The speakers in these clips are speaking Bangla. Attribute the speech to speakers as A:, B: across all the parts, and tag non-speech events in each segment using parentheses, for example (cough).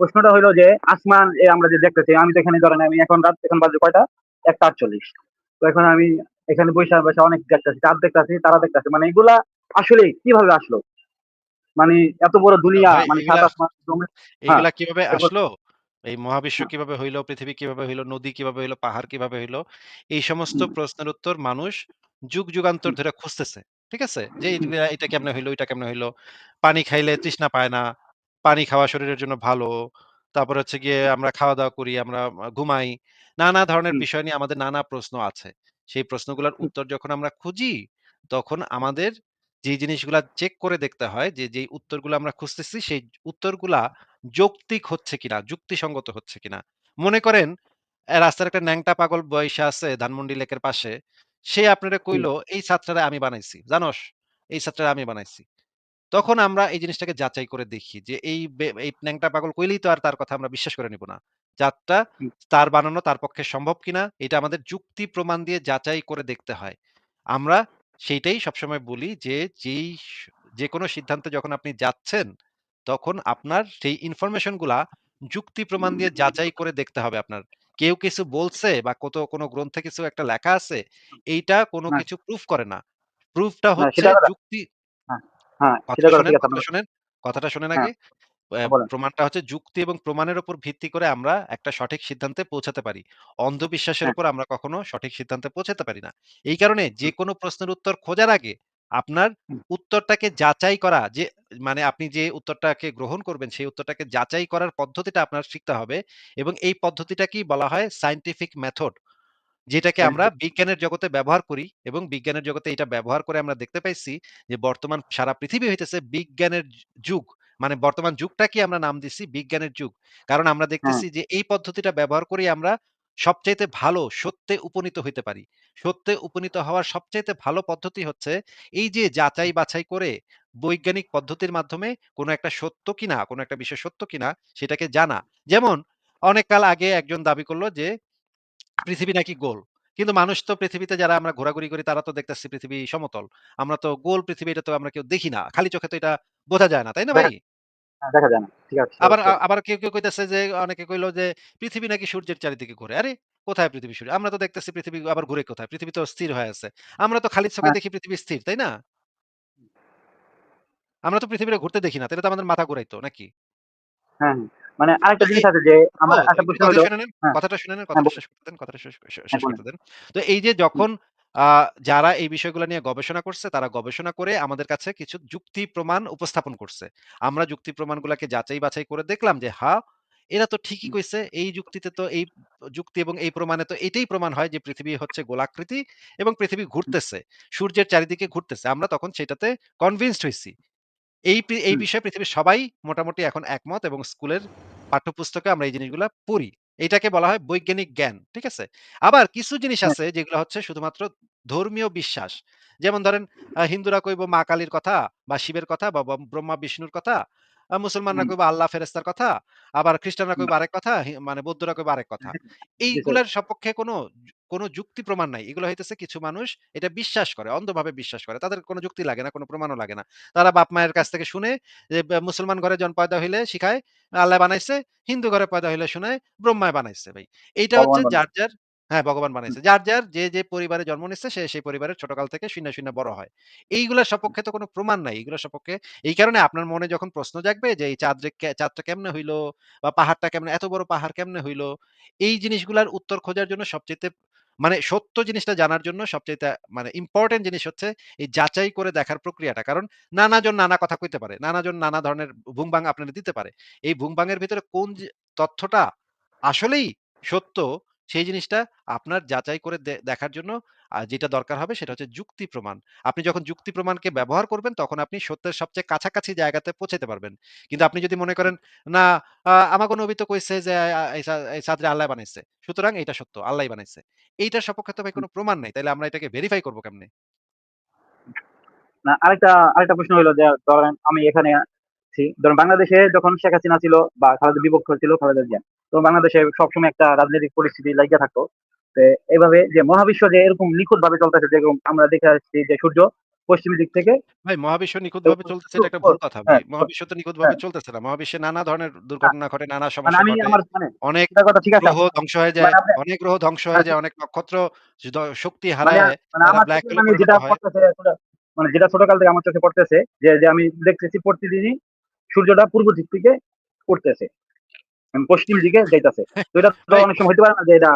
A: প্রশ্নটা হইল যে আসমান আমরা যে দেখতেছি আমি তো এখানে ধরেন আমি এখন রাত এখন বাজে কয়টা একটা আটচল্লিশ তো এখন আমি এখানে বৈশাখ বৈশা অনেক দেখতেছি চাঁদ দেখতেছি তারা দেখতেছি মানে এগুলা আসলে কীভাবে আসলো মানে এত বড় দুনিয়া মানে সাত
B: এগুলা
A: আসমান হ্যাঁ
B: এগুলা কীভাবে আসলো? এই মহাবিশ্ব কীভাবে হইল, পৃথিবী কীভাবে হইল, নদী কীভাবে হইল, পাহাড় কীভাবে হইল? এই সমস্ত প্রশ্নের উত্তর মানুষ যুগ যুগান্তর ধরে খুঁজতেছে। ঠিক আছে? যে এটা এটা কেমনে হইল, ওইটা কেমনে হইল? পানি খাইলে তৃষ্ণা পায় না। পানি খাওয়া শরীরের জন্য ভালো। তারপর হচ্ছে গিয়ে আমরা খাওয়া-দাওয়া করি, আমরা আ ঘুমাই। নানা ধরনের
A: হুম,
B: বিষয় নিয়ে আমাদের নানা প্রশ্ন আছে। সেই প্রশ্নগুলার
A: হুম,
B: উত্তর যখন আমরা খুঁজি, তখন আমাদের যেই জিনিসগুলা চেক করে দেখতে হয় যে, যেই উত্তরগুলা আমরা খুঁজতেছি, সেই উত্তরগুলা যৌক্তিক হচ্ছে কিনা, যুক্তিসঙ্গত হচ্ছে কিনা। মনে করেন অ্যা রাস্তার একটা ন্যাংটা পাগল বইসা আছে ধানমন্ডি লেকের পাশে। সে আপনারে
A: হুম,
B: কইলো, "এই ছাত্ররে আমি বানাইছি। জানোস? এই ছাত্ররে আমি বানাইছি।" তখন আমরা এই জিনিসটাকে যাচাই করে দেখি যে এই বে এই ন্যাংটা পাগল কইলেই তো আর তার কথা আমরা বিশ্বাস করে নিব না। জাতটা তার বানানো তার পক্ষে সম্ভব কিনা এটা আমাদের যুক্তি প্রমাণ দিয়ে যাচাই করে দেখতে হয়। আমরা সেইটাই সবসময় বলি যে যেই স যেকোনো সিদ্ধান্তে যখন আপনি যাচ্ছেন, তখন আপনার সেই ইনফরমেশনগুলা যুক্তি প্রমাণ দিয়ে যাচাই করে দেখতে হবে আপনার। কেউ কিছু বলছে বা কত কোনো গ্রন্থে কিছু একটা লেখা আছে, এইটা কোনো
A: হ্যাঁ,
B: কিছু প্রুফ করে না। প্রুফটা
A: হ্যাঁ,
B: হচ্ছে যুক্তি
A: হ্যাঁ, সেটা
B: কথাটা
A: কথা
B: শোনেন,
A: ঠিক আছে আপনার
B: শোনেন, কথাটা শোনেন
A: হ্যাঁ,
B: আগে।
A: হ্যাঁ।
B: প্রমাণটা হচ্ছে যুক্তি এবং প্রমাণের উপর ভিত্তি করে আমরা একটা সঠিক সিদ্ধান্তে পৌঁছাতে পারি। অন্ধবিশ্বাসের উপর আমরা কখনো সঠিক সিদ্ধান্তে পৌঁছাতে পারি না। এই কারণে
A: হুম,
B: যেকোনো প্রশ্নের উত্তর খোঁজার আগে আপনার উত্তরটাকে যাচাই করা যে মানে আপনি যে উত্তরটাকে গ্রহণ করবেন সেই উত্তরটাকে যাচাই করার পদ্ধতিটা আপনার শিখতে হবে এবং এই পদ্ধতিটা কি বলা হয় সাইন্টিফিক মেথড। যেটাকে আমরা
A: scientific
B: বিজ্ঞানের জগতে ব্যবহার করি এবং বিজ্ঞানের জগতে এটা ব্যবহার করে আমরা দেখতে পাইছি যে বর্তমান সারা পৃথিবী হইতেছে বিজ্ঞানের যু যুগ। মানে বর্তমান যুগটাকে আমরা নাম দিছি বিজ্ঞানের যুগ। কারণ আমরা
A: হ্যাঁ,
B: দেখতেছি যে এই পদ্ধতিটা ব্যবহার করেই আমরা সবচাইতে ভালো সত্যে উপনীত হইতে পারি। সত্যে উপনীত হওয়ার সবচাইতে ভালো পদ্ধতি হচ্ছে এই যে যাচাই বাছাই করে বৈজ্ঞানিক পদ্ধতির মাধ্যমে কোন একটা সত্য কিনা, কোন একটা বিষয় সত্য কিনা সেটাকে জানা। যেমন অনেক কাল আগে একজন দাবি করল যে পৃথিবী নাকি গোল। কিন্তু মানুষ তো পৃথিবীতে যারা আমরা ঘোরাঘুরি করি তারা তো দেখতেছি পৃথিবী সমতল। আমরা তো গোল পৃথিবী এটা তো আমরা কেউ দেখি না। খালি চোখে তো এটা বোঝা যায় না। তাই না ভাই?
A: দেখা হ্যাঁ, যায় না। ঠিক আছে,
B: আবার আবার কেউ, কেউ কইতেছে যে অনেকে কইলো যে পৃথিবী নাকি সূর্যের চারিদিকে ঘুরে। আরে কোথায় পৃথিবী সূর্য? আমরা তো দেখতেছি পৃথিবী আবার ঘুরে কোথায়? পৃথিবী তো স্থির হয়ে আছে। আমরা তো খালি চোখে
A: হ্যাঁ,
B: দেখি পৃথিবী স্থির, তাই না? আমরা তো পৃথিবীরে ঘুরতে দেখি না। তাইলে তো আমাদের মাথা ঘুরাইতো নাকি?
A: হ্যাঁ, হ্যাঁ। মানে আরেকটা জিনিস আছে যে আমার একটা প্রশ্ন হলো হ্যাঁ,
B: কথাটা শুনে নেন, কথাটা শেষ করতে দেন, কথাটা শেষ। করতে দেন। তো এই যে যখন যারা এই বিষয়গুলা নিয়ে গবেষণা করছে, তারা গবেষণা করে আমাদের কাছে কিছু যুক্তি প্রমাণ উপস্থাপন করছে। আমরা যুক্তি প্রমাণগুলাকে যাচাই বাছাই করে দেখলাম যে, হা, এরা তো ঠিকই কইছে। এই যুক্তিতে তো এই যুক্তি এবং এই প্রমাণে তো এটাই প্রমাণ হয় যে পৃথিবী হচ্ছে গোলাকৃতি এবং পৃথিবী ঘুরতেছে। সূর্যের চারিদিকে ঘুরতেছে। আমরা তখন সেটাতে কনভিন্সড হইছি। এই এই বিষয়ে পৃথিবীর সবাই মোটামুটি এখন একমত এবং স্কুলের পাঠ্যপুস্তকে আমরা এই জিনিসগুলা পড়ি। এইটাকে বলা হয় বৈজ্ঞানিক জ্ঞান। ঠিক আছে? আবার কিছু জিনিস
A: হ্যাঁ,
B: আছে যেগুলো হচ্ছে শুধুমাত্র ধর্মীয় বিশ্বাস। যেমন ধরেন হিন্দুরা কইবো মা কালীর কথা বা শিবের কথা বা ব্রহ্মা বিষ্ণুর কথা। মুসলমানরা কইবো আল্লাহ ফেরেস্তার কথা। আবার খ্রিস্টানরা কইবো আরেক কথা, মানে বৌদ্ধরা কইবো আরেক কথা। (laughs) এইগুলার সপক্ষে কোনো কোনো যুক্তি প্রমাণ নাই। এগুলো হইতেছে কিছু মানুষ এটা বিশ্বাস করে, অন্ধভাবে বিশ্বাস করে। তাদের কোনো যুক্তি লাগে না, কোনো প্রমাণও লাগে না। তারা বাপ-মায়ের কাছ থেকে শুনে যে মুসলমান ঘরে জন পয়দা হইলে শিখায় আল্লাহ বানাইছে, হিন্দু ঘরে পয়দা হইলে শুনায় ব্রহ্মায় বানাইছে ভাই। এইটা হচ্ছে যার, যার হ্যাঁ, ভগবান বানাইছে। যার, যার যে, যে পরিবারে জন্ম নিচ্ছে সে সেই পরিবারের ছোটকাল থেকে শুইনা, শুইনা বড় হয়। এইগুলার সপক্ষে তো কোনো প্রমাণ নাই। এগুলোর সপক্ষে এই কারণে আপনার মনে যখন প্রশ্ন জাগবে যে এই চাঁদ চাঁদটা কেমনে হইল বা পাহাড়টা কেমনে এত বড় পাহাড় কেমনে হইল? এই জিনিসগুলার উত্তর খোঁজার জন্য সবচাইতে মানে সত্য জিনিসটা জানার জন্য সবচেয়ে মানে ইম্পর্টেন্ট জিনিস হচ্ছে এই যাচাই করে দেখার প্রক্রিয়াটা। কারণ নানাজন নানা কথা কইতে পারে। নানাজন নানা ধরনের ভুংবাং আপনারা দিতে পারে। এই ভুংবাংয়ের ভিতরে কোন তথ্যটা আসলেই সত্য, সেই জিনিসটা আপনার যাচাই করে দেখার জন্য আ যেটা দরকার হবে সেটা হচ্ছে যুক্তি প্রমাণ। আপনি যখন যুক্তি প্রমাণকে ব্যবহার করবেন তখন আপনি সত্যের সবচেয়ে কাছাকাছি জায়গাতে পৌঁছাতে পারবেন। কিন্তু আপনি যদি মনে করেন, না আ আমাগো নবী তো কইছে যে এই চা আল্লাহ বানাইছে। সুতরাং এইটা সত্য, আল্লাহই বানাইছে। এইটার সপক্ষে তো ভাই। কোন প্রমাণ নাই। তাইলে আমরা এটাকে ভেরিফাই করব কেমনে?
A: না আরেকটা আরেকটা প্রশ্ন হইল যে ধরেন আমি এখানে আছি। ধরেন বাংলাদেশে যখন শেখ হাসিনা ছিল বা খালেদা বিপক্ষ ছিল খালেদা জিয়া। তো বাংলাদেশে সবসময় একটা রাজনৈতিক পরিস্থিতি লাইগা থাকতো। এভাবে যে মহাবিশ্ব যে এরকম নিখুঁত ভাবে চলতেছে যেরকম আমরা দেখে আসছি যে সূর্য পশ্চিম দিক থেকে
B: ভাই মহাবিশ্ব নিখুঁতভাবে চলতেছে এটা একটা ভুল কথা ভাই।
A: হ্যাঁ,
B: মহাবিশ্ব তো নিখুঁতভাবে
A: হ্যাঁ।
B: চলতেছে না। মহাবিশ্বে নানা ধরনের দুর্ঘটনা ঘটে, নানা
A: মানে
B: সমস্যা
A: আমি
B: ঘটে।
A: আমার মানে
B: অনেক
A: কথা ঠিক আছে।
B: গ্রহ ধ্বংস হয়ে যায়,
A: মানে
B: অনেক গ্রহ ধ্বংস হয়ে
A: আচ্ছা।
B: যায়, অনেক নক্ষত্র শক্তি হারায় ব্লাক
A: চোখে মানে যেটা পড়তেছে মানে যেটা ছোটকাল থেকে আমার চোখে পড়তেছে যে, যে আমি দেখতেছি প্রতিদিনই সূর্যটা পূর্ব দিক থেকে উঠতেছে। উম পশ্চিম দিকে যাইতাছে। তো এটা তো অনেক সময় পারে না যে এটা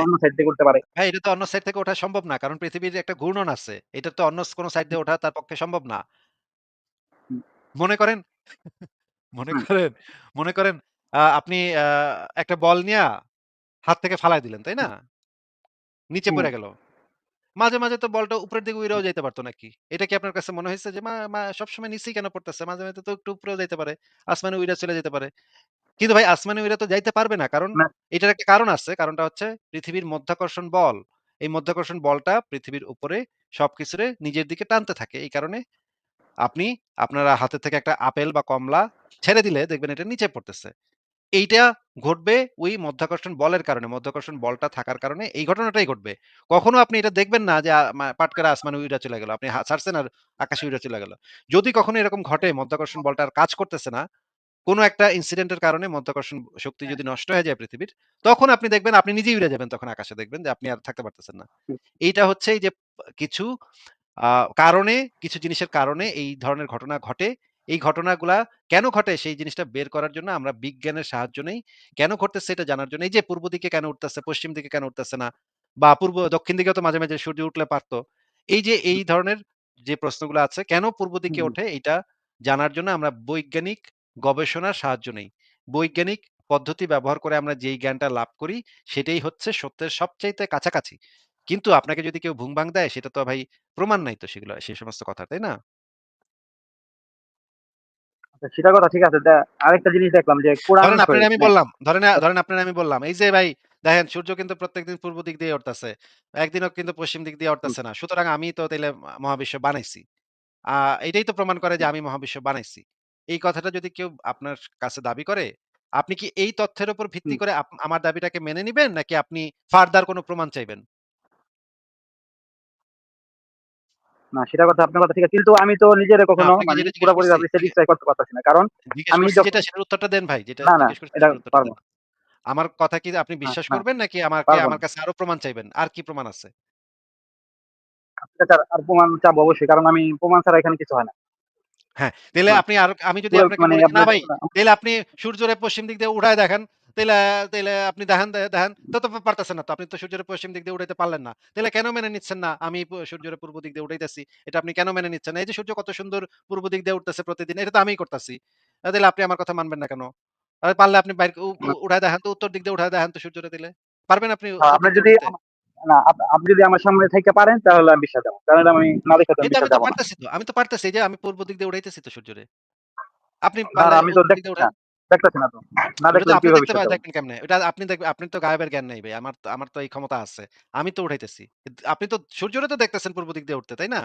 A: অন্য সাইড থেকে উঠতে পারে।
B: ভাই এটা তো অন্য সাইড থেকে ওঠা সম্ভব না। কারণ পৃথিবীর একটা ঘূর্ণন আছে। এটা তো অন্য কোন সাইড দিয়ে ওঠা তার পক্ষে সম্ভব না। মনে (laughs) করেন মনে করেন মনে করেন আপনি একটা বল নিয়া হাত থেকে ফালায় দিলেন, তাই না? নিচে। পড়ে গেল। মাঝে, মাঝে তো বলটা উপরের দিকে উইড়াও যাইতে পারত নাকি? এটা কি আপনার কাছে মনে হইছে যে মা মা সবসময় নিচেই কেন পড়তেছে? মাঝে, মাঝে তো একটু উপরেও যাইতে পারে। আসমানে উইড়া চলে যেতে পারে। কিন্তু ভাই আসমানে উইড়া তো যাইতে পারবে না। কারণ
A: না
B: এটার একটা কারণ আছে। কারণটা হচ্ছে পৃথিবীর মাধ্যাকর্ষণ বল। এই মাধ্যাকর্ষণ বলটা পৃথিবীর উপরে সবকিছুরে নিজের দিকে টানতে থাকে। এই কারণে আপনি আপনারা হাতে থেকে একটা আপেল বা কমলা ছেড়ে দিলে দেখবেন এটা নিচে পড়তেছে। এইটা ঘটবে ওই মাধ্যাকর্ষণ বলের কারণে। মধ্যাকর্ষণ বলটা থাকার কারণে এই ঘটনাটাই ঘটবে। কখনো আপনি এটা দেখবেন না যে আ মা পাট করে আসমানে উইড়া চলে গেল। আপনি ছাড়ছেন আর আকাশে উইড়া চলে গেল। যদি কখনো এরকম ঘটে মাধ্যাকর্ষণ বলটা আর কাজ করতেছে না, কোন একটা ইনসিডেন্টের কারণে মধ্যাকর্ষণ শক্তি যদি নষ্ট হয়ে যায় পৃথিবীর, তখন আপনি দেখবেন আপনি নিজেই উড়ে যাবেন তখন আকাশে দেখবেন যে আপনি আর থাকতে পারতেছেন না। এইটা হচ্ছে যে কিছু কারণে কিছু জিনিসের কারণে এই ধরনের ঘটনা ঘটে। এই ঘটনাগুলা কেন ঘটে সেই জিনিসটা বের করার জন্য আমরা বিজ্ঞানের সাহায্য নেই। কেন ঘটতেছে এটা জানার জন্য। এই যে পূর্ব দিকে কেন উঠতেছে, পশ্চিম দিকে কেন উঠতেছে না? বা পূর্ব দক্ষিণ দিকেও তো মাঝে, মাঝে সূর্য উঠলে পারত। এই যে এই ধরনের যে প্রশ্নগুলো আছে কেন পূর্ব দিকে ওঠে এইটা জানার জন্য আমরা বৈজ্ঞানিক গবেষণার সাহায্য নেই। বৈজ্ঞানিক পদ্ধতি ব্যবহার করে আমরা যেই জ্ঞানটা লাভ করি সেটাই হচ্ছে সত্যের সবচাইতে কাছাকাছি। কিন্তু আপনাকে যদি কেউ ভুং-ভাং দেয় সেটা তো ভাই প্রমাণ নাই তো সেগুলো সেই সমস্ত কথা তাই না?
A: আচ্ছা সেটার কথা ঠিক আছে। আরেকটা জিনিস দেখলাম যে কোরআন
B: ধরেন আপনারে আমি
A: মানে
B: বললাম, ধরেন ধরেন আপনারে আমি বললাম, এই যে ভাই দেখেন সূর্য কিন্তু প্রত্যেকদিন পূর্ব দিক দিয়ে উঠতেছে। একদিনও কিন্তু পশ্চিম দিক দিয়ে উঠতেছে না। সুতরাং আমি তো তাইলে মহাবিশ্ব বানাইছি। আহ এটাই তো প্রমাণ করে যে আমি মহাবিশ্ব বানাইছি। এই কথাটা যদি কেউ আপনার কাছে দাবি করে, আপনি কি এই তথ্যের উপর ভিত্তি করে আমার দাবিটাকে মেনে নিবেন নাকি আপনি ফার্দার কোন প্রমাণ চাইবেন?
A: না সেটার কথা আপনার কথা ঠিক আছে। কিন্তু আমি তো নিজেরে কখনো
B: করছি
A: পুরাপুরিভাবে স্যাটিসফাই করতে পারতেছি না। কারণ আমি
B: যেটা সেটার উত্তরটা দেন ভাই। যেটা
A: না, না এটা পারব।
B: আমার কথা কি আপনি বিশ্বাস করবেন নাকি
A: না।
B: আমার কাছে আরও প্রমাণ চাইবেন? আর কি প্রমাণ আছে?
A: আর প্রমাণ চাবো অবশ্যই। কারণ আমি প্রমাণ ছাড়া এখানে কিছু হয় না।
B: হ্যাঁ, তাইলে
A: না,
B: আপনি আর আমি যদি আপনাকে
A: মানে
B: "না ভাই, তাইলে আপনি সূর্যরে পশ্চিম দিক দিয়ে উঠায় দেখান।" তাইলে তাইলে আপনি দেখান দেখান। তো তো পারতেছেন না তো। আপনি তো সূর্যের পশ্চিম দিক দিয়ে উঠাইতে পারলেন না। তাইলে কেন মেনে নিচ্ছেন না আমি সূর্যের পূর্ব দিক দিয়ে উঠাইতেছি? এটা আপনি কেন মেনে নিচ্ছেন না? এই যে সূর্য কত সুন্দর পূর্ব দিক দিয়ে উঠতেছে প্রতিদিন। এটা তো আমিই করতাছি। আ তাইলে আপনি আমার কথা মানবেন না কেন? পারলে আপনি বাইর উঠায় দেখান তো উত্তর দিক দিয়ে উঠায় দেখান তো সূর্যরে দিলে। পারবেন আপনি
A: আপনি যদি না আপনি যদি আমার সামনে পারেন তাহলে আমি বিশ্বাস যাব। কারণ আমি না দেখে তো আমি।
B: পারতেছি আমি তো পারতেছি যে আমি পূর্ব দিক দিয়ে উঠাইতেছি তো সূর্যরে। আপনি
A: আমি তো
B: উত্তর দিক
A: না।
B: উঠান।
A: দেখতেছি না তো। না দেখলে আমি
B: আপনি দেখতে পা
A: বিশ্বাস
B: কেমনে? ওটা আপনি দেখবেন আপনার তো গায়েবের জ্ঞান নাই ভাই। আমার আমার তো এই ক্ষমতা আছে। আমি তো উঠাইতেছি। আপনি তো সূর্যরে তো দেখতেছেন পূর্ব দিক দিয়ে উঠতে, তাই না?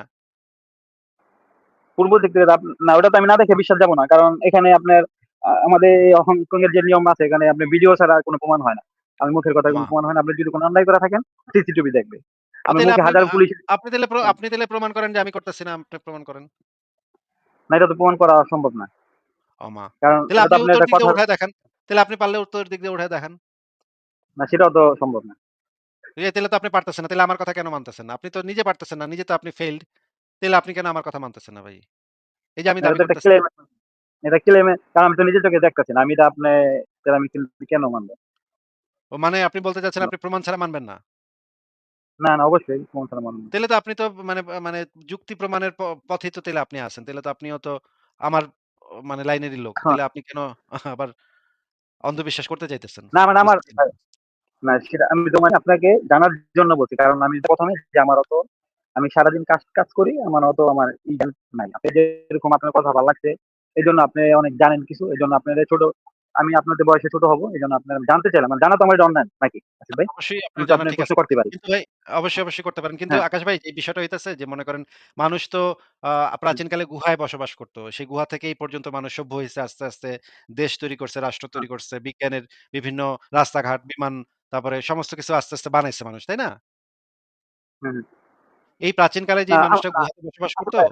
A: পূর্ব দিক থেকে না ওটা তো আমি না দেখে বিশ্বাস যাব না। কারণ এখানে আপনার আমাদের হংকং এর যে নিয়ম আছে এখানে আপনি ভিডিও ছাড়া কোনো প্রমাণ হয় না। আমি মুখের কথায়
B: মা
A: কোনো প্রমাণ হয় না। আপনি যদি কোনো অন্যায় করে থাকেন সিসিটিভি দেখবে।
B: ও
A: আমি মুখে
B: আপনি
A: হাজার পুলিশ
B: আপনি তাইলে প্রমাণ করেন যে আমি করতেছি না, আপনি প্রমাণ করেন।
A: না এটা তো প্রমাণ করা সম্ভব না। কারণ
B: আপনি উত্তর দিক দিয়ে উঠায় দেখান। তাইলে আপনি পারলে উত্তর দিক দিয়ে উঠায় দেখান।
A: না সেটাও তো সম্ভব না।
B: এ তো আপনি পারতেছেন না। তাইলে আমার কথা কেন মানতেছেন না? আপনি তো নিজে পারতেছেন না। নিজে তো আপনি ফেইলড। তাইলে আপনি কেন আমার কথা মানতেছেন না ভাই? এই যে আমি
A: এটা
B: দাবি করতেছি।
A: ক্লেম এটা ক্লেমে কারণ আমি তো নিজের চোখে দেখতেছি না। আমি এটা আপনি তাহলে আমি কেন মানবো?
B: ও মানে আপনি বলতে চাচ্ছেন আপনি প্রমাণ ছাড়া মানবেন না।
A: না, না অবশ্যই প্রমাণ ছাড়া মানব।
B: তাইলে তো আপনি তো মানে মানে যুক্তি প্রমাণের প পথেই তো তাইলে আপনি আছেন। তাহলে তো আপনিও তো আমার মানে লাইনেরই লোক। তাহলে আপনি কেন আবার অন্ধবিশ্বাস করতে চাইতেছেন?
A: না মানে আমার
B: না।
A: সেটা আমি তো মানে আপনাকে জানার জন্য বলছি। কারণ আমি প্রথমে যে আমার অত আমি সারাদিন কাজ, কাজ করি। আমার অত আমার ই নাই। আপনি যেরকম আপনার কথা ভালো লাগছে। এই জন্য আপনি অনেক জানেন কিছু। এই জন্য আপনার ছোট আমি আপনাদের বয়সে ছোট হব। এজন্য আপনার জানতে চাইলাম। মানে জানা তো আমার অন্যায় নাকি? ভাই?
B: অবশ্যই
A: প্রশ্ন করতে পারি।
B: কিন্তু ভাই অবশ্যই, অবশ্যই করতে পারেন। কিন্তু
A: হ্যাঁ,
B: আকাশ ভাই যে বিষয়টা হইতেছে যে মনে করেন মানুষ তো প্রাচীনকালে গুহায় বসবাস করত। সেই গুহা থেকে এই পর্যন্ত মানুষ সভ্য হইছে আস্তে, আস্তে দেশ তৈরি করছে, রাষ্ট্র
A: হ্যাঁ,
B: তৈরি করছে, বিজ্ঞানের বিভিন্ন রাস্তাঘাট, বিমান তারপরে সমস্ত কিছু আস্তে, আস্তে বানাইছে মানুষ, তাই না? এই প্রাচীনকালে যে মানুষটা
A: আ
B: গুহাতে বসবাস করতো।
A: আপনার।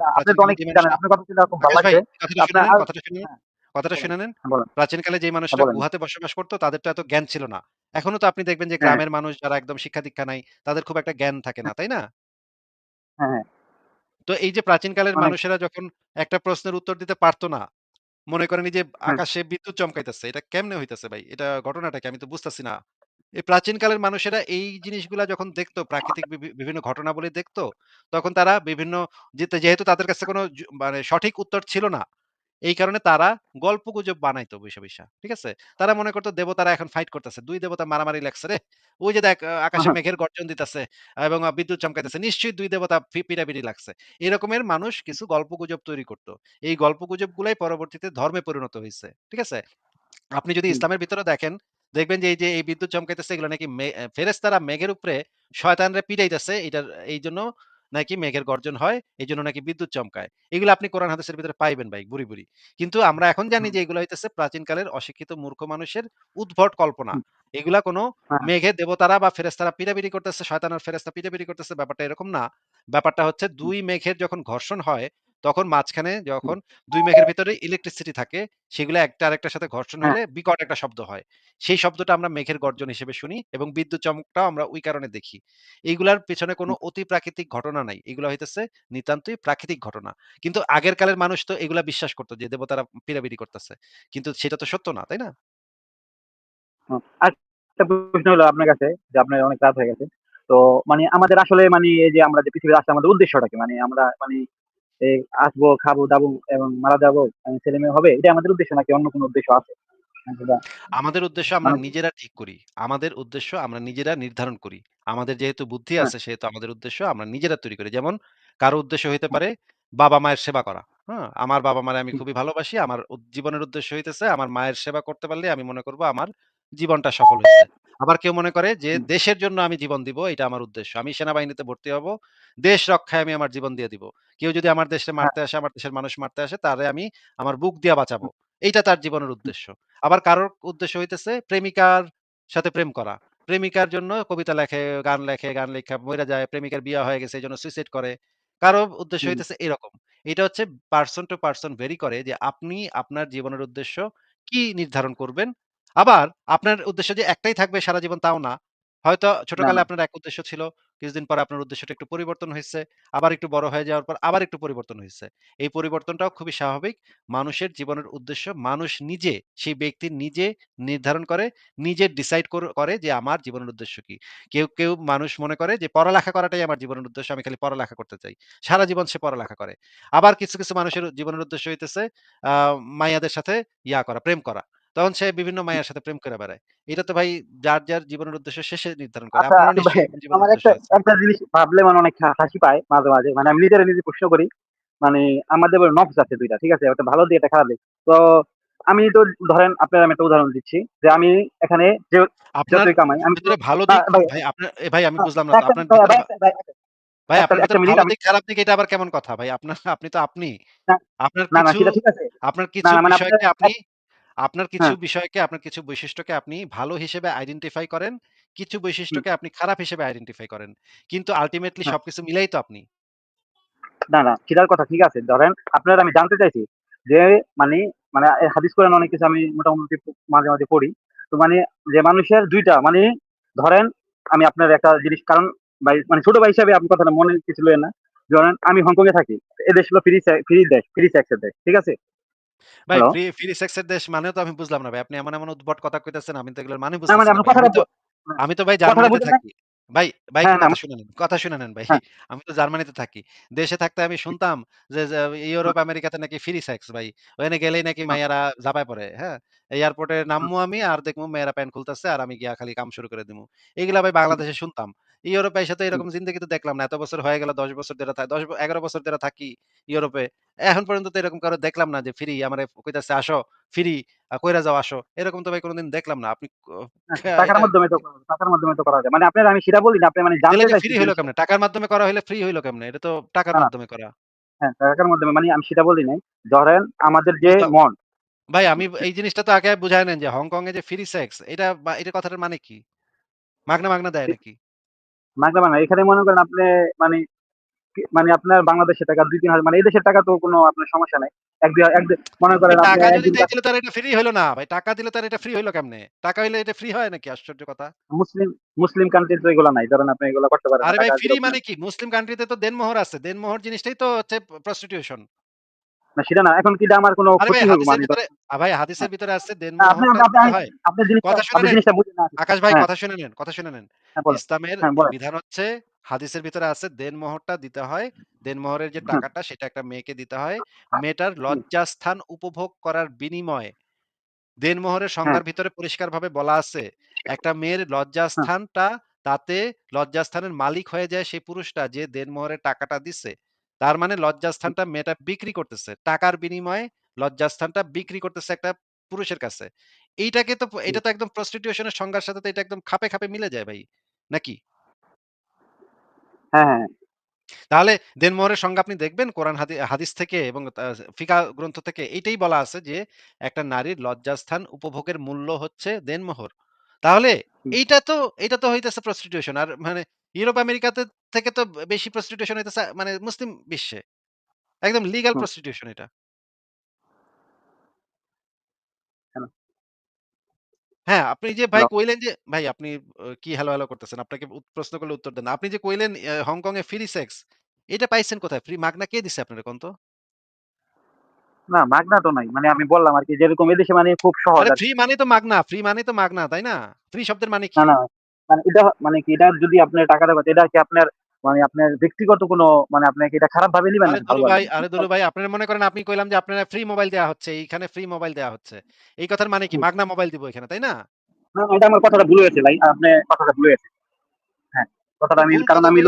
B: কথাটা শুনে
A: আপনার
B: নেন,
A: আ
B: কথাটা শুনে নেন। প্রাচীনকালে মানুষটা
A: বলেন।
B: গুহাতে বসবাস করত তাদের তো এত জ্ঞান ছিল না। এখনও তো আপনি দেখবেন যে
A: হ্যাঁ,
B: গ্রামের মানুষ যারা একদম শিক্ষা-দীক্ষা নাই, তাদের খুব একটা জ্ঞান থাকে না,
A: হ্যাঁ,
B: তাই না?
A: হ্যাঁ।
B: তো এই যে প্রাচীনকালের মানুষেরা যখন একটা প্রশ্নের উত্তর দিতে পারত না, মনে করেন এই যে আকাশে বিদ্যুৎ চমকাইতেছে, এটা কেমনে হইতেছে ভাই? এটা ঘটনাটা কি? আমি তো বুঝতেছি না। এই প্রাচীনকালের মানুষেরা এই জিনিসগুলা যখন দেখতো, প্রাকৃতিক বিভি বিভিন্ন ঘটনাবলী দেখতো, তখন তারা বিভিন্ন যেহেতু তাদের কাছে কোনো মানে সঠিক উত্তর ছিল না, এই কারণে তারা গল্পগুজব বানাইতো বইসা, বইসা। ঠিক আছে? তারা মনে করত দেবতারা এখন ফাইট করতেছে। ২ দেবতা মারামারি লাগছে রে। ওই যে দেখ আকাশে (laughs) মেঘের গর্জন দিতেছে এবং বিদ্যুৎ চমকাইতেছে। নিশ্চয়ই ২ দেবতা পিটাপিটি লাগছে। এরকমের মানুষ কিছু গল্প গুজব তৈরি করতো এই গল্পগুজবগুলাই পরবর্তীতে ধর্মে পরিণত হয়েছে ঠিক আছে? আপনি যদি ইসলামের ভিতরে দেখেন, দেখবেন যে এই যে এই বিদ্যুৎ চমকাইতেছে এগুলো নাকি ফেরেশতারা মেঘের উপরে শয়তানরে পিটাইতেছে এটার এইজন্য নাকি মেঘের গর্জন হয়, এই জন্য নাকি বিদ্যুৎ চমকায়। এগুলো আপনি কোরআন হাদিসের ভিতরে পাইবেন ভাই বুড়ি, বুড়ি। কিন্তু আমরা এখন জানি যে এগুলো হইতেছে প্রাচীনকালের অশিক্ষিত মূর্খ মানুষের উদ্ভট কল্পনা। এগুলা কোনো
A: হ্যাঁ,
B: মেঘে দেবতারা বা ফেরেস্তারা পিটাপিটি করতেছে, শয়তানার ফেরেস্তা পিড়াপিড়ি পিটাপিটি করতেছে ব্যাপারটা এরকম না। ব্যাপারটা হচ্ছে দুই মেঘের যখন ঘর্ষণ হয়, তখন মাঝখানে যখন ২ মেঘের ভিতরে ইলেকট্রিসিটি থাকে সেগুলো একটা আরেকটার সাথে ঘর্ষণ
A: হ্যাঁ,
B: হইলে বিকট একটা শব্দ হয়। সেই শব্দটা আমরা মেঘের গর্জন হিসেবে শুনি এবং বিদ্যুৎ চমকটাও আমরা ওই কারণে দেখি। এইগুলার পেছনে কোনো অতি প্রাকৃতিক ঘটনা নাই। এগুলা হইতেছে নিতান্তই প্রাকৃতিক ঘটনা। কিন্তু আগের কালের মানুষ তো এগুলা বিশ্বাস করত যে দেবতারা পিরাপিরি করতেছে। কিন্তু সেটা তো সত্য না, তাই না?
A: হুম। আরেকটা প্রশ্ন হলো আপনার কাছে যে আপনার অনেক রাত হয়ে গেছে। তো মানে আমাদের আসলে মানে এই যে আমরা যে পৃথিবীতে আসছি আমাদের উদ্দেশ্যটা কি? মানে আমরা মানে আসব, খাব, দাবো এবং মারা যাব, ছেলে-মেয়ে হবে। এটাই আমাদের উদ্দেশ্য নাকি অন্য কোনো উদ্দেশ্য আছে?
B: আমাদের উদ্দেশ্য আমরা
A: মানে
B: নিজেরা ঠিক করি। আমাদের উদ্দেশ্য আমরা নিজেরা নির্ধারণ করি। আমাদের যেহেতু বুদ্ধি
A: হ্যাঁ,
B: আছে সেহেতু আমাদের উদ্দেশ্য আমরা নিজেরা তৈরি করি। যেমন কারও উদ্দেশ্য হইতে
A: হ্যাঁ,
B: পারে বাবা-মায়ের সেবা করা। হ্যাঁ? আমার বাবা-মারে আমি খুবই ভালোবাসি। আমার জীবনের উদ্দেশ্য হইতেছে আমার মায়ের সেবা করতে পারলে আমি মনে করব আমার জীবনটা সফল হইছে। আবার কেউ মনে করে যে দেশের জন্য আমি জীবন দিব এটা আমার উদ্দেশ্য। আমি সেনাবাহিনীতে ভর্তি হব। দেশ রক্ষায় আমি আমার জীবন দিয়ে দিব। কেউ যদি আমার দেশে
A: হ্যাঁ,
B: মারতে আসে, আমার দেশের মানুষ মারতে আসে তারে আমি আমার বুক দিয়া বাঁচাবো। এইটা তার জীবনের উদ্দেশ্য। আবার কারোর উদ্দেশ্য হইতেছে প্রেমিকার সাথে প্রেম করা। প্রেমিকার জন্য কবিতা লেখে, গান লেখে, গান লেখা মইরা যায়। প্রেমিকার বিয়া হয়ে গেছে এজন্য সুইসাইড করে। কারও উদ্দেশ্য হইতেছে এরকম। এটা হচ্ছে পার্সন টু পার্সন ভেরি করে যে আপনি আপনার জীবনের উদ্দেশ্য কি নির্ধারণ করবেন। আবার আপনার উদ্দেশ্য যে একটাই থাকবে সারা জীবন তাও না। হয়তো ছোটকালে আপনার এক উদ্দেশ্য ছিল। কিছুদিন পরে আপনার উদ্দেশ্যটা একটু পরিবর্তন হইছে। আবার একটু বড় হয়ে যাওয়ার পর আবার একটু পরিবর্তন হইছে। এই পরিবর্তনটাও খুবই স্বাভাবিক। মানুষের জীবনের উদ্দেশ্য মানুষ নিজে, সেই ব্যক্তি নিজে নির্ধারণ করে, নিজে ডিসাইড করে যে আমার জীবনের উদ্দেশ্য কি। কেউ, কেউ মানুষ মনে করে যে পড়ালেখা করাটাই আমার জীবনের উদ্দেশ্য। আমি খালি পড়ালেখা করতে চাই। সারা জীবন সে পড়ালেখা করে। আবার কিছু, কিছু মানুষের জীবনের উদ্দেশ্য হইতেছে মাইয়াদের সাথে ইয়া করা, প্রেম করা। তখন সে বিভিন্ন মায়ের সাথে প্রেম করে বেড়ায়। এটা তো ভাই যার, যার জীবনের উদ্দেশ্য সে নির্ধারণ করে।
A: আচ্ছা আমার একটা একটা জিনিস ভাবলে মানে অনেক হাসি পায় মাঝে, মাঝে। মানে আমি নিজেরে নিজে প্রশ্ন করি। মানে আমাদের নফস আছে ২ টা। ঠিক আছে? একটা ভালো দিক, একটা খারাপ। তো আমি তো ধরেন আপনার আমি একটা উদাহরণ দিচ্ছি। যে আমি এখানে যে
B: আপনার
A: কামাই আমি তো
B: ভালো দিক
A: ভাই
B: আপনার ভাই আমি বুঝলাম না আপনার
A: ভাই
B: আপনার
A: মিনিট
B: দিক, খারাপ দিক এটা আবার কেমন কথা ভাই? আপনার আপনি তো আপনি। আপনার কিছু। আপনার কিছু
A: মানে
B: বিষয়কে আপনি আপনার কিছু
A: হ্যাঁ,
B: বিষয়কে, আপনার কিছু বৈশিষ্ট্যকে আপনি ভালো হিসেবে আইডেন্টিফাই করেন। কিছু
A: হুম,
B: বৈশিষ্ট্যকে আপনি খারাপ হিসেবে আইডেন্টিফাই করেন। কিন্তু আল্টিমেটলি
A: হ্যাঁ।
B: সবকিছু মিলাই তো আপনি।
A: না, না সেটার কথা ঠিক আছে। ধরেন আপনার আমি জানতে চাইছি যে মানি মানে এ হাদিস কোরআন অনেক কিছু আমি মোটামুটি মাঝে, মাঝে পড়ি। তো মানে যে মানুষের ২ টা মানে ধরেন আমি আপনার একটা জিনিস কারণ ভাই মানে ছোট ভাই হিসাবে আপনি কথাটা মনে কিছু লইয়েন না। ধরেন আমি হংকং এ থাকি। এ দেশ হলো ফ্রি সে ফ্রি দেশ, ফ্রি সেক্স এর দেশ। ঠিক আছে?
B: ভাই
A: হ্যালো?
B: ফ্রি ফ্রি সেক্স এর দেশ মানেও তো আমি বুঝলাম না ভাই। আপনি এমন, এমন উদ্ভট কথা কইতেছেন আমি তো এগুলোর মানে
A: না
B: বুঝতেছি
A: মানে
B: না
A: আপনার
B: ভাই। আমি
A: ব
B: তো
A: না
B: আমি তো ভাই
A: কথাটা
B: জার্মানিতে
A: বুঝেন?
B: থাকি। ভাই, ভাই
A: হ্যাঁ, না
B: কথা শুনে নেন, কথা শুনে নেন ভাই।
A: হ্যাঁ,
B: আমি তো জার্মানিতে থাকি। দেশে থাকতে আমি শুনতাম যে, যে
A: হুম,
B: ইউরোপ, আমেরিকাতে নাকি ফ্রি সেক্স ভাই। ওখানে গেলেই নাকি
A: হুম,
B: মাইয়ারা ঝাঁপায় পড়ে, হ্যাঁ? এয়ারপোর্টে
A: হুম,
B: নামমু আমি আর দেখমু মেয়েরা প্যান্ট খুলতেছে আর আমি গিয়া খালি কাম শুরু করে দিমু। এগুলা ভাই
A: হুম,
B: বাংলাদেশে শুনতাম। ইউরোপে আইসা তো এরকম জিন্দেগি তো দেখলাম না। এত বছর হয়ে গেল ১০ বছর ধরে ১০ ১১ বছর ধরে থাকি ইউরোপে। এখন পর্যন্ত তো এরকম কারও দেখলাম না যে ফ্রি আমারে কইতাছে, "আসো ফ্রি কইরা যাও আসো।" এরকম তো ভাই কোনদিন দেখলাম না। আপনি
A: টাকার মাধ্যমে তো টাকার মাধ্যমে তো করা যায়। মানে আপনার আমি সেটা বলি না, আপনি মানে জানতে
B: ফ্রি। কেমনে? টাকার মাধ্যমে করা হইলে ফ্রি হইল কেমনে? এটা তো টাকার মাধ্যমে করা।
A: হ্যাঁ, টাকার মাধ্যমে মানে আমি সেটা বলি নাই। ধরেন আমাদের যে মন
B: ভাই আমি এই জিনিসটা তো আগে বুঝায় নেন যে হংকং এ যে ফ্রি সেক্স এটা এটা কথাটার মানে কি? মাগনা, মাগনা দেয় নাকি?
A: মাগনা, মাগনা এখানে মনে করেন আপনি মানে মানে আপনার বাংলাদেশের টাকা ২-৩ মানে এই দেশের টাকা তো কোনো আপনার সমস্যা নাই। এক দুই মনে করেন আপনি
B: টাকা যদি দেয় তাহলে এটা ফ্রি হইল না ভাই। টাকা দিলে তো আর এটা ফ্রি হইল কেমনে? টাকা হইলে এটা ফ্রি হয় নাকি আশ্চর্য কথা?
A: মুসলিম মুসলিম কান্ট্রি তো এগুলা নাই। ধরেন আপনি এগুলা করতে পারেন
B: আরে ভাই ফ্রি মানে কি? মুসলিম কান্ট্রিতে তো দেনমোহর আছে। দেনমোহর জিনিসটাই তো হচ্ছে প্রস্টিটিউশন।
A: না সেটা না। এখন কি আমার কোনো ক্ষতি হইব
B: হাদিসের
A: মানে
B: ভিতরে ভাই হাদিসের
A: হ্যাঁ।
B: ভিতরে আছে
A: না, আপনি আপনি
B: দিতে হয়।
A: আপনি জিনিসটা
B: কথা শুনে
A: আপনি
B: নেন।
A: জিনিসটা বুঝেন
B: আকাশ ভাই
A: হ্যাঁ।
B: কথা শুনে নেন, কথা শুনে নেন।
A: হ্যাঁ,
B: ইসলামের
A: হ্যাঁ,
B: বিধান হচ্ছে হাদিসের ভিতরে আছে দেনমোহরটা দিতে হয়। দেনমোহরের যে টাকাটা সেটা একটা মেয়েকে দিতে হয়। মেয়েটার
A: হুম।
B: লজ্জাস্থান উপভোগ করার বিনিময়ে দেনমোহরের
A: হ্যাঁ।
B: সংজ্ঞার ভিতরে পরিষ্কারভাবে বলা আছে, একটা মেয়ের
A: হ্যাঁ।
B: লজ্জাস্থানটা তাতে লজ্জাস্থানের মালিক হয়ে যায় সেই পুরুষটা যে দেনমোহরের টাকাটা দিছে। তার মানে লজ্জাস্থানটা মেয়েটা বিক্রি করতেছে। টাকার বিনিময়ে লজ্জাস্থানটা বিক্রি করতেছে একটা পুরুষের কাছে। এইটাকে তো এটা তো একদম প্রস্টিটিউশন এর সংজ্ঞার সাথে তো এটা একদম খাপে, খাপে মিলে যায় ভাই। নাকি?
A: হ্যাঁ, হ্যাঁ।
B: তাহলে দেনমোহরের সংজ্ঞা আপনি দেখবেন কোরআন হাদিস থেকে এবং ফিকা গ্রন্থ থেকে এইটাই বলা আছে যে একটা নারীর লজ্জাস্থান উপভোগের মূল্য হচ্ছে দেনমোহর। তাহলে এইটা তো এইটা তো হইতেছে প্রস্টিটিউশন। আর মানে ইউরোপ আমেরিকাতে থেকে তো বেশি প্রস্টিটিউশন হইতেছে মানে মুসলিম বিশ্বে। একদম লিগ্যাল প্রস্টিটিউশন এটা।
A: হ্যালো।
B: হ্যাঁ, আপনি যে ভাই
A: হ্যালো।
B: কইলেন যে ভাই আপনি কি হ্যালো, হ্যালো করতেছেন? আপনাকে উত প্রশ্ন করলে উত্তর দেন না। আপনি যে কইলেন হংকং এ ফ্রি সেক্স এটা পাইছেন কোথায়? ফ্রি মাগনা কে দিছে আপনারে কোন তো?
A: না, মাগনা তো নাই। মানে আমি বললাম আরকি যেরকম এদেশে মানে খুব সহজ
B: আরে ফ্রি। মানেই তো মাগনা, ফ্রি মানেই তো মাগনা, তাই না? ফ্রি শব্দের মানে কি?
A: না। মানে এটা মানে কি এটা যদি আপনি টাকাটা পান এটা কি আপনার মানে আপনার ব্যক্তিগত কোনো মানে আপনি কি এটা খারাপ ভাবে নিবেন
B: আরে দুলু ভাই? আরে দুলু ভাই আপনারা মনে করেন আপনি কইলাম যে আপনারা ফ্রি মোবাইল দেয়া হচ্ছে। এইখানে ফ্রি মোবাইল দেয়া হচ্ছে। এই কথার মানে কি? মাগনা মোবাইল দিব এখানে, তাই না?
A: না, না, এটা আমার কথাটা ভুল হয়েছে ভাই। আপনি কথাটা ভুল হয়েছে। হ্যাঁ, কথাটা আমি কারণ আমি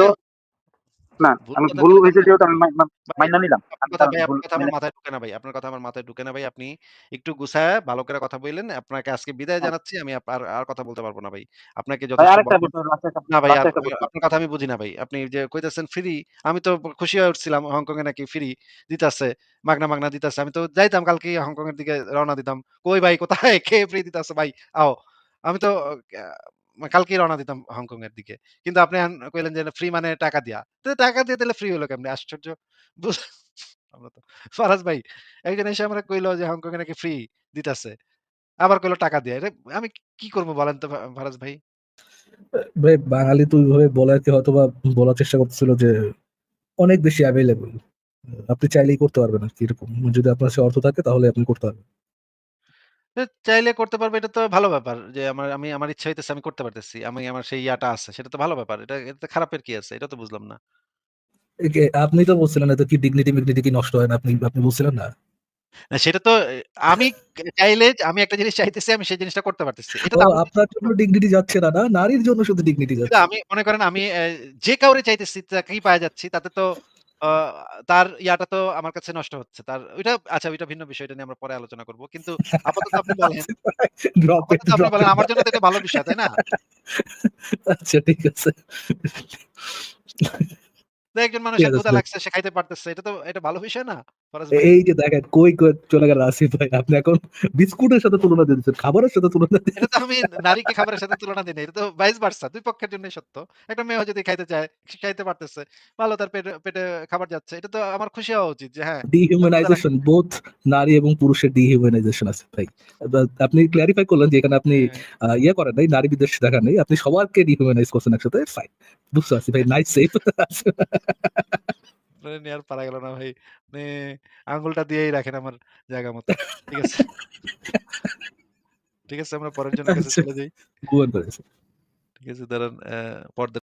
A: না, আমি
B: কথা
A: ভুল হয়েছে যেহেতু আমি মা মা
B: ভাই
A: মাইনা নিলাম।
B: কথা ভাই আপনার কথা আমার মাথায় ঢুকে না ভাই। আপনার কথা আমার মাথায় ঢুকে না ভাই। আপনি একটু গুছায়া ভালো করে কথা বইলেন। আপনাকে আজকে বিদায়। জানাচ্ছি। আমি আর আর কথা বলতে পারব না ভাই। আপনাকে
A: ভাই
B: যথেষ্ট
A: আরেকটা
B: বকব
A: প্রশ্ন লাস্টে একটা
B: না ভাই আর
A: লাস্টে একটা
B: আ
A: প্রশ্ন।
B: আপনার কথা আমি বুঝি না ভাই। আপনি যে কইতেছেন ফ্রি, আমি তো খুশি হয়ে উঠছিলাম হংকং এ নাকি ফ্রি দিতাছে। মাগনা, মাগনা দিতাছে। আমি তো যাইতাম কালকে হংকং এর দিকে রওনা দিতাম। কই ভাই কোথায়? কে ফ্রি দিতাছে ভাই? আও। আমি তো কালকেই রওনা দিতাম হংকং এর দিকে। কিন্তু আপনি কইলেন যে ফ্রি মানে টাকা দিয়া। তো টাকা দিয়ে তাহলে ফ্রি হলো কেমনে? আশ্চর্য। আমরা তো, ফারাজ ভাই, একজন এসে আমারে কইল যে হংকং এ নাকি ফ্রি দিতাছে। আবার কইলো, টাকা দিয়ে। আমি কি করব বলেন তো ফারাজ ভাই?
C: ভাই, বাঙালি তো ওইভাবে বলাকে হয়তোবা বলার চেষ্টা করতেছিল যে, অনেক বেশি এভেইলেবল। আপনি চাইলেই করতে পারবেন আরকি এরকম। যদি আপনার কাছে অর্থ থাকে, তাহলে আপনি করতে পারবেন।
B: এ চাইলে করতে পারব এটা তো ভালো ব্যাপার। যে আমার আমি আমার ইচ্ছা হইতেছে আমি করতে পারতেছি। আমি আমার সেই ইয়াটা আছে। সেটা তো ভালো ব্যাপার। এটা এটাতে খারাপের কি আছে? এটা তো বুঝলাম না।
C: এই যে আপনি তো বলছিলেন এতে কি ডিগনিটি মিগনিটি কি নষ্ট হয় না? আপনি আপনি বলছিলেন না?
B: না সেটা তো আমি চাইলে আমি একটা জিনিস চাইতেছি আমি সেই জিনিসটা করতে পারতেছি। এটা
C: ও
B: তো আমার
C: আপনার জন্য ডিগনিটি যাচ্ছে না, না নারীর জন্য শুধু ডিগনিটি যাচ্ছে।
B: আমি মনে করেন আমি যে কাউরে চাইতেছি তাকেই পায়ে যাচ্ছি। তাতে তো আ তার ইয়াটা তো আমার কাছে নষ্ট হচ্ছে। তার ওইটা আচ্ছা ওইটা ভিন্ন বিষয়। এটা নিয়ে আমরা পরে আলোচনা করব। কিন্তু আপাতত আপনি (laughs) বলেন
C: ড্রপ ইট,
B: আপাতত আপনি
C: ড্রপ
B: বলেন
C: ইট
B: আমার জন্য তো এটা ভালো বিষয়, তাই না?
C: আচ্ছা ঠিক আছে।
B: তো একজন
C: মানুষ
B: মানুষের ক্ষুধা। লাগছে সে খাইতে পারতেছে। এটা তো এটা ভালো বিষয় না?
C: এই যে দেখেন কই, কই চলে গেল আসিফ ভাই। আপনি এখন বিস্কুটের সাথে তুলনা দিচ্ছেন। খাবারের সাথে তুলনা
B: এটা তো আমি নারীকে খাবারের সাথে তুলনা দেই এটা তো ভাইস ভার্সা ২ পক্ষের জন্যই সত্য। একটা মেয়েও যদি খাইতে চায়, খাইতে পারতেছে। ভালো তার পেটে পেটে খাবার যাচ্ছে। এটা তো আমার খুশি হওয়া উচিত যে হ্যাঁ,
C: ডিহিউম্যানাইজেশন বোথ নারী এবং পুরুষের ডিহিউম্যানাইজেশন আছে ভাই। আপনি ক্লারিফাই করলেন যে এখানে আপনি
B: হ্যাঁ।
C: ইয়ে করেন নাই, নারী বিদ্বেষ দেখান নাই। আপনি সবারকে ডিহিউম্যানাইজ করছেন একসাথে। ফাইন। বুঝতে পারছি ভাই নাইস সেভ।
B: আপনারে নিয়ে আর পারা গেল না ভাই। মানে আঙ্গুলটা দিয়েই রাখেন আমার জায়গা মতো। ঠিক আছে? ঠিক আছে আমরা পরের জনের কাছে
C: আচ্ছা।
B: চলে যাই। ঠিক আছে দাঁড়ান পর্দা